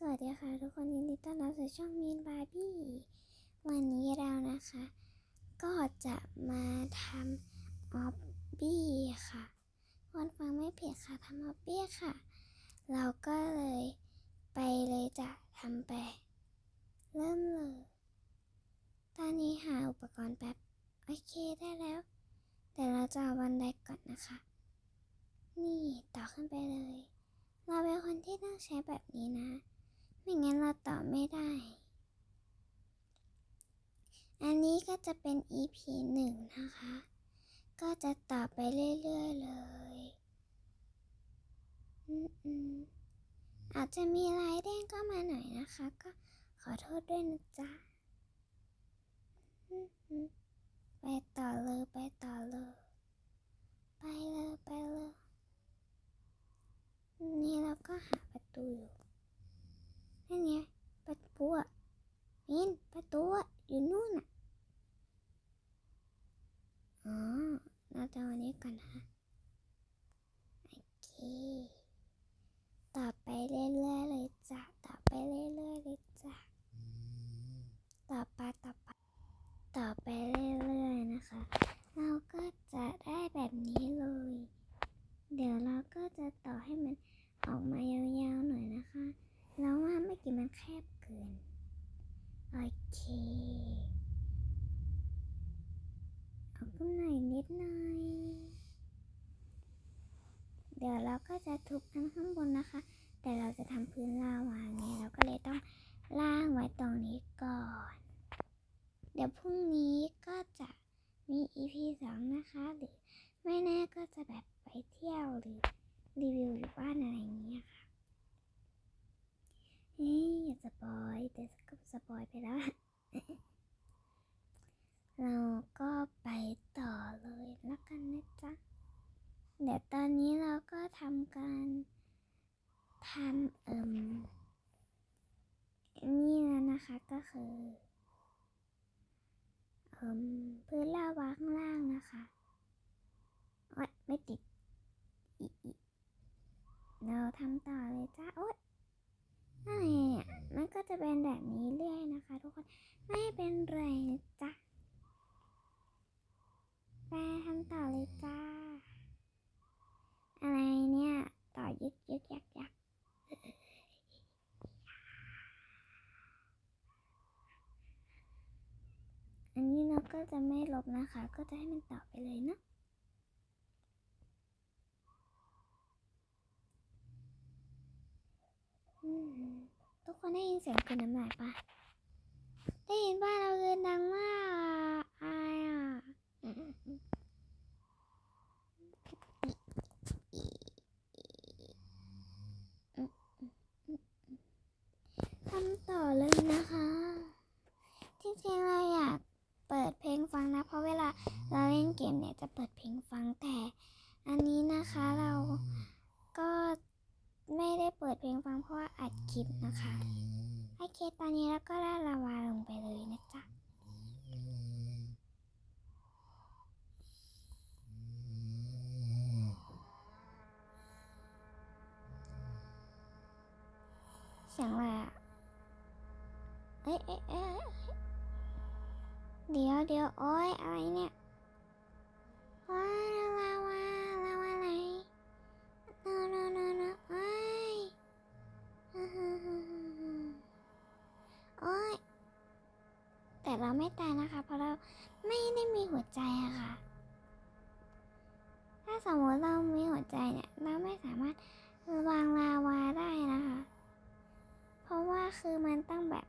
สวัสดีค่ะทุกคนยินดีต้อนรับสู่ช่องมีนบาร์บี้วันนี้เรานะคะ ก็จะมาทำออบบี้ค่ะคนฟังไม่ผิดค่ะทำออบบี้ค่ะ เราก็เลยไปเลยจะทำไป เริ่มเลย ตอนนี้หาอุปกรณ์แป๊บ โอเคได้แล้วแต่เราจะเอาบันไดก่อนนะคะ นี่ต่อขึ้นไปเลย เราเป็นคนที่ต้องใช้แบบนี้นะ ไม่งั้นเราต่อไม่ได้ อันนี้ก็จะเป็น EP หนึ่งนะคะ ก็จะต่อไปเรื่อยๆเลยอืมๆอาจจะมีลายแดงก็มาหน่อยนะคะ ก็ขอโทษด้วยนะจ๊ะไปต่อเลยไปต่อเลยไปเลยไปเลยนี่เราก็หาประตูอยู่ นั่นไงประตูอะมินประตูอะอยู่นู่นอะอ๋อเราจะเอาอันนี้ก่อนนะโอเคต่อไปเรื่อยๆเลยจ้ะต่อไปเรื่อยๆเลยจ้ะต่อไปต่อไปต่อไปเรื่อยๆนะคะ เราก็จะได้แบบนี้เลย เดี๋ยวเราก็จะต่อให้มันออกมายาวๆหน่อยนะคะ แล้วว่าเมื่อกี้มันแคบเกิน โอเค เอาขึ้นหน่อยนิดหน่อย เดี๋ยวเราก็จะทุบอันข้างบนนะคะ แต่เราจะทำพื้นลาวาไงเราก็เลยต้องล่างไว้ตรงนี้ก่อน เดี๋ยวพรุ่งนี้ก็จะมี EP สองนะคะหรือไม่แน่ก็จะแบบไปเที่ยวหรือรีวิวอยู่บ้านอะไรอย่างเงี้ยค่ะ เฮ้ยอย่าสปอยแต่ก็สปอยไปแล้วเราก็ไปต่อเลยแล้วกันนะจ๊ะ เดี๋ยวตอนนี้เราก็ทำการทำเอิ่มนี่แล้วนะคะก็คือเอิ่มพื้นลาวาข้างล่างนะคะโอ๊ยไม่ติด เราทำต่อเลยจ้าโอ๊ย อะไรเนี่ยมันก็จะเป็นแบบนี้เรื่อยนะคะ ทุกคน ไม่เป็นไรจ๊ะไปทำต่อเลยจ้า อะไรเนี่ย ต่อยึกยึกยักยักอันนี้เราก็จะไม่ลบนะคะ ก็จะให้มันต่อไปเลยเนาะ อืมทุก คนได้ยินเสียงกลืนน้ำลายปะได้ยินว่าเราเกินดังมากอะอายอะทำต่อเลยนะคะ จริงๆเราอยากเปิดเพลงฟังนะ เพราะเวลาเราเล่นเกมเนี่ยจะเปิดเพลงฟังแต่ อันนี้นะคะเราก็ไม่ได้เปิดเพลงฟังเพราะว่าอัดคลิปนะคะ โอเค ตอนนี้เราก็ได้ลาวาลงไปเลยนะจ๊ะ เสียงอะไรอะเอ้ยเอ้ยเอ้ยเดี๋ยวเดี๋ยวโอ้ยอะไรเนี่ยว้ายลาว้าลาวาอะไรโนโนโนโนโอ้ยโอ้ยแต่เราไม่ตายนะคะ เพราะเราไม่ได้มีหัวใจอะค่ะ ถ้าสมมติเรามีหัวใจเนี่ย เราไม่สามารถวางลาวา คือมันต้องแบบ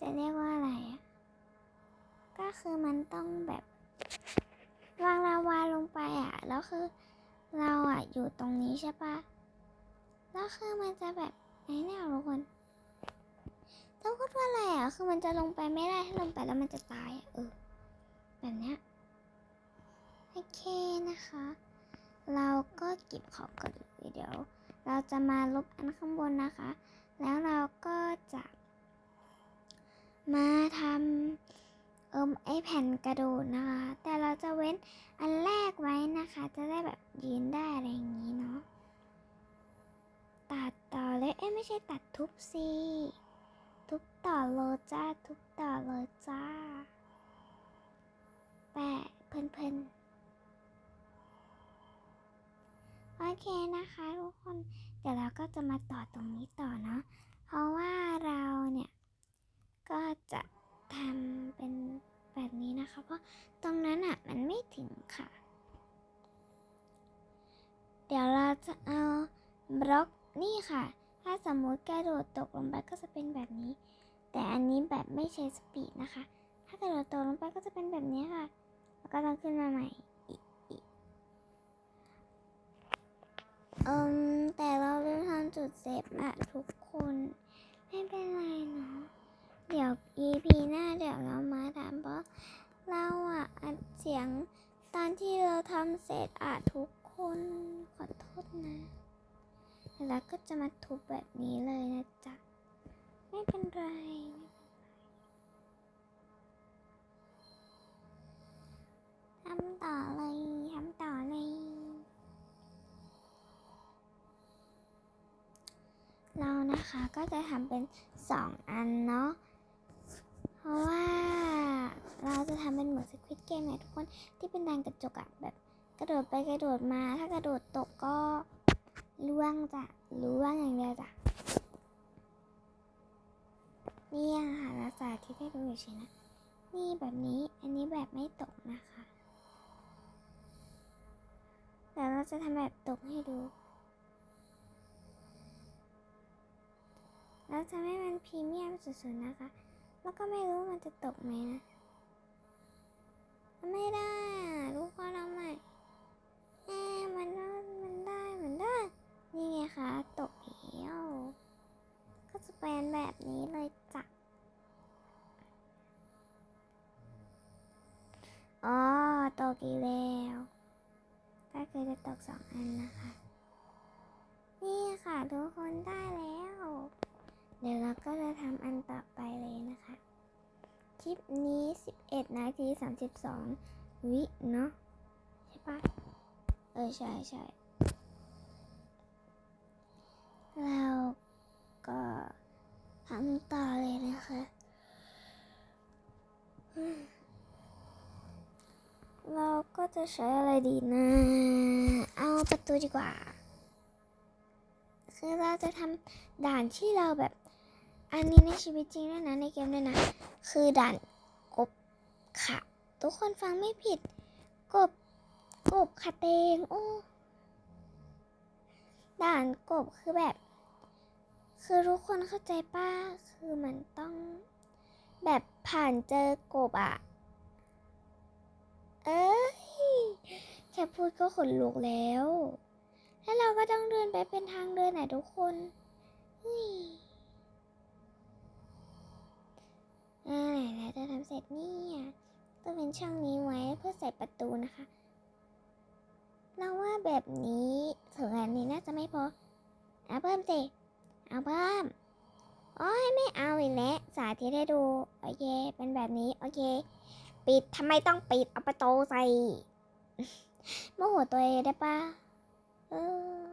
จะเรียกว่าอะไรอะ ก็คือมันต้องแบบวางลาวาลงไปอะ แล้วคือเราอะอยู่ตรงนี้ใช่ปะแล้วคือมันจะแบบไหนเนี่ยทุกคนต้องพูดว่าอะไรอะ คือมันจะลงไปไม่ได้ถ้าลงไปแล้วมันจะตายอะเออ แบบเนี้ย โอเคนะคะ เราก็เก็บของกันเลยเดี๋ยว เราจะมาลบอันข้างบนนะคะ แล้วเราก็จะ มาทำเอิมไอแผ่นกระโดดนะคะ แต่เราจะเว้นอันแรกไว้นะคะ จะได้แบบยืนได้อะไรอย่างนี้เนาะ ตัดต่อ้ยไม่ใช่ตัดทุบสิทุบต่อเลยจ้า ทุบต่อเลยจ้าแปะเพลินเพลินๆ โอเคนะคะทุกคน เดี๋ยวเราก็จะมาต่อตรงนี้ต่อเนาะ เพราะว่าเราเนี่ย ก็จะทำเป็นแบบนี้นะคะ เพราะตรงนั้นอะมันไม่ถึงค่ะ เดี๋ยวเราจะเอาบล็อกนี่ค่ะ ถ้าสมมุติกระโดดตกลงไปก็จะเป็นแบบนี้ แต่อันนี้แบบไม่ใช้สปีดนะคะ ถ้ากระโดดตกลงไปก็จะเป็นแบบนี้ค่ะ แล้วก็ต้องขึ้นมาใหม่อีกอีก อืมแต่เราลืมทำจุดเซฟอะทุกคน ไม่เป็นไรเนาะเดี๋ยว EP หน้าเดี๋ยวเรามาถามเพราะเราอะอัดเสียงตอนที่เราทำเสร็จอะทุกคนขอโทษนะ แล้วก็จะมาทุบแบบนี้เลยนะจ๊ะ ไม่เป็นไรทำต่อเลย นะคะ ก็จะทำเป็นสองอันเนาะ เพราะว่าเราจะทำเป็นเหมือนสควิตเกมเนี่ยทุกคนที่เป็นแดงกระจกอะแบบกระโดดไปกระโดดมา ถ้ากระโดดตกก็ล่วงจ้ะล่วงอย่างเดียวจ้ะนี่ค่ะลักษณะที่ได้ดูอยู่ใช่นะ นี่แบบนี้อันนี้แบบไม่ตกนะคะเดี๋ยวเราจะทำแบบตกให้ดู แล้วจะให้มันพรีเมียมสุดๆนะคะ แล้วก็ไม่รู้มันจะตกไหมนะไม่ได้อะทุกคนเอาใหม่แอมันได้มันได้มันได้ นี่ไงคะตกแล้วก็จะเป็นแบบนี้เลยจ้ะอ๋อตกอีกแล้วก็คือจะตกสองอันนะคะ นี่ค่ะทุกคนได้ เดี๋ยวเราก็จะทำอันต่อไปเลยนะคะ คลิปนี้ 11 นาที 32 วิเนาะใช่ปะเออ ใช่ใช่เราก็ทำต่อเลยนะคะเราก็จะใช้อะไรดีนะ เอาประตูดีกว่า คือเราจะทำด่านที่เราแบบ อันนี้ในชีวิตจริงด้วยนะในเกมด้วยนะ คือด่านกบค่ะ ทุกคนฟังไม่ผิด กบ กบค่ะเตงโอ้ด่านกบคือแบบ คือทุกคนเข้าใจป้าคือมันต้อง แบบผ่านเจอกบอะเอ้ยแค่พูดก็ขนลุกแล้ว แล้วเราก็ต้องเดินไปเป็นทางเดินไหนทุกคนเฮ้ย นช่องนี้ไว้เพื่อใส่ประตูนะคะ เราว่าแบบนี้ถึงอันนี้น่าจะไม่พอเอาเพิ่มสิเอาเพิ่มโอ้ยไม่เอาอีกแล้วสาธิตให้ดู โอเค เป็นแบบนี้ โอเค ปิดทำไมต้องปิดเอาประตูใส่โมโหตัวเองได้ปะเออ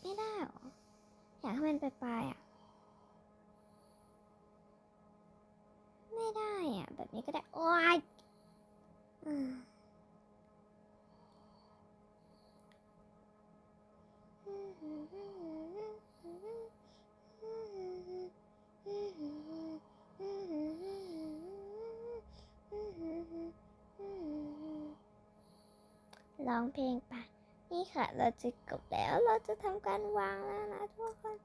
ไม่ได้หรออยากให้มันไปลายอะ ไม่ได้อะแบบนี้ก็ได้ โอ๊ยอร้องเพลงไปนี่ค่ะ เราจะกบแล้ว เราจะทำการวางแล้วนะทุกคน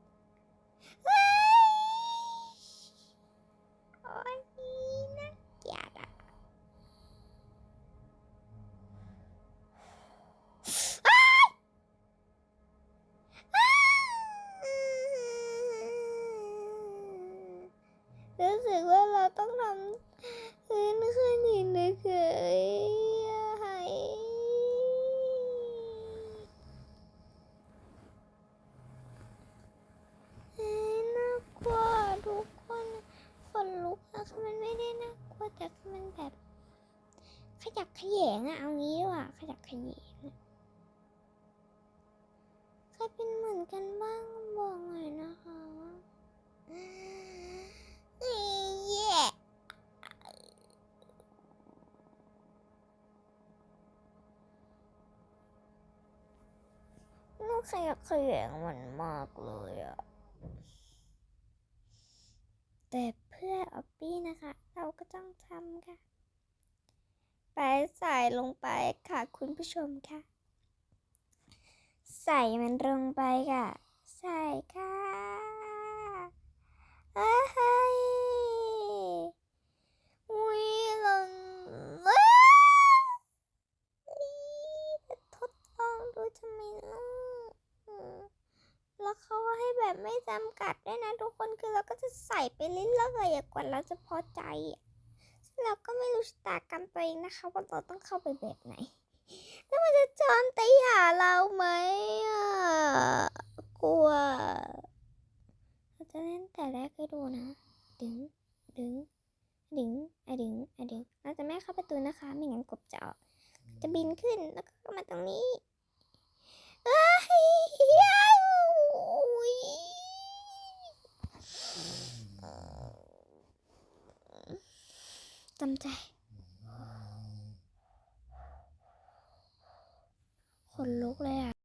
แบบ ขยักขยแงอะเอางี้ดีกว่าขยักขยแงอะรเป็นเหมือนกันบ้างบอกหน่อยนะคะเย่ลูกขยักขยแงมันมากเลยอะแต่ พื่อออบบี้นะคะ เราก็ต้องทำค่ะ ไปใส่ลงไปค่ะคุณผู้ชมค่ะ ใส่มันลงไปค่ะ ใส่ค่ะเอ้ยอุ้ยลงว้าวทดลองดูทำไมล่ะ แล้วเขาให้แบบไม่จำกัดด้วยนะทุกคนคือเราก็จะใส่ไปเรื่อยๆอะกว่าเราจะพอใจเราก็ไม่รู้ชะตากรรมตัวเองนะคะว่าเราต้องเข้าไปแบบไหน แล้วมันจะจอนตีหาเราไหมอะกลัวเราจะเล่นแต่แรกให้ดูนะ ดึง ดึง ดึงอะดึงอะดึงเราจะไม่เข้าประตูนะคะ ไม่งั้นกบจะออก จะบินขึ้นแล้วก็มาตรงนี้ จำใจ ขนลุกเลยอะ